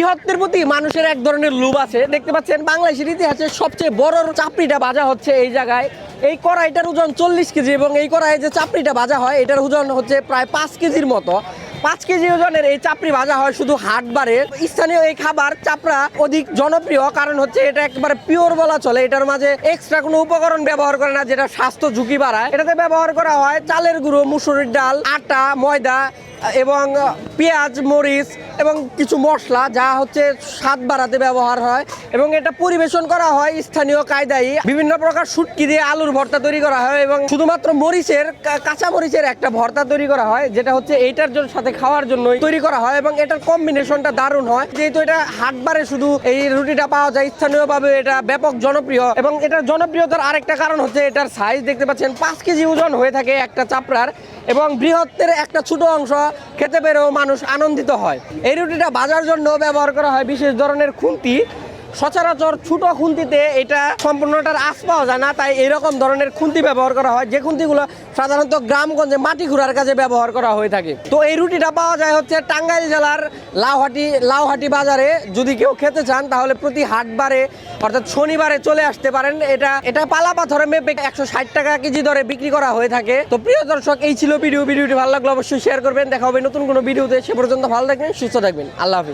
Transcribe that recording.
বৃহত্তের প্রতি মানুষের এক ধরনের লোভ আছে। দেখতে পাচ্ছেন বাংলাদেশের ইতিহাসে সবচেয়ে বড় চাপড়িটা বাজা হচ্ছে এই জায়গায়। এই কড়াইটার ওজন চল্লিশ কেজি এবং এই কড়াইয়ে যে চাপড়িটা বাজা হয়, এটার ওজন হচ্ছে প্রায় পাঁচ কেজির মতো। পাঁচ কেজি ওজনের এই চাপড়ি ভাজা হয় শুধু হাটবারে। স্থানীয় এই খাবার চাপড়া অধিক জনপ্রিয়, কারণ হচ্ছে এটা একবারে পিওর বলা চলে। এটার মাঝে এক্সট্রা কোনো উপকরণ ব্যবহার করে না, যেটা স্বাস্থ্য ঝুঁকি বাড়ায়। এটাতে ব্যবহার করা হয় চালের গুঁড়ো, মুসুরির ডাল, আটা, ময়দা এবং পেঁয়াজ, মরিচ এবং কিছু মশলা যা হচ্ছে স্বাদ বাড়াতে ব্যবহার হয় এবং এটা পরিবেশন করা হয় স্থানীয় কায়দায়। বিভিন্ন প্রকার শুটকি দিয়ে আলুর ভর্তা তৈরি করা হয় এবং শুধুমাত্র মরিচের কাঁচা মরিচের একটা ভর্তা তৈরি করা হয়, যেটা হচ্ছে এইটার জন্য সাথে খাওয়ার জন্য তৈরি করা হয় এবং এটার কম্বিনেশনটা দারুণ হয়। যেহেতু এটা হাটবারে শুধু এই রুটিটা পাওয়া যায়, স্থানীয়ভাবে এটা ব্যাপক জনপ্রিয় এবং এটার জনপ্রিয়তার আরেকটা কারণ হচ্ছে এটার সাইজ দেখতে পাচ্ছেন, পাঁচ কেজি ওজন হয়ে থাকে একটা চাপড়ার। এবং বৃহত্তের একটা ছোট অংশ খেতে পেরেও মানুষ আনন্দিত হয়। এই রুটিটা বাজার জন্য ব্যবহার করা হয় বিশেষ ধরনের খুন্তি সচরাচর ছোট খুন্তিতে এটা সম্পূর্ণটার আশ পাওয়া যায় না, তাই এরকম ধরনের খুন্তি ব্যবহার করা হয়, যে খুন্তিগুলো সাধারণত গ্রামগঞ্জে মাটি ঘুরার কাজে ব্যবহার করা হয়ে থাকে। তো এই রুটিটা পাওয়া যায় হচ্ছে টাঙ্গাইল জেলার লাউহাটি লাউহাটি বাজারে। যদি কেউ খেতে চান, তাহলে প্রতি হাটবারে, অর্থাৎ শনিবারে চলে আসতে পারেন। এটা এটা পালা পাথরে মেপে একশো ষাট টাকা কেজি দরে বিক্রি করা হয়ে থাকে। তো প্রিয় দর্শক, এই ছিল ভিডিও। ভিডিওটি ভালো লাগল অবশ্যই শেয়ার করবেন। দেখা হবে নতুন কোনো ভিডিওতে। সে পর্যন্ত ভালো থাকবেন, সুস্থ থাকবেন। আল্লাহ হাফিজ।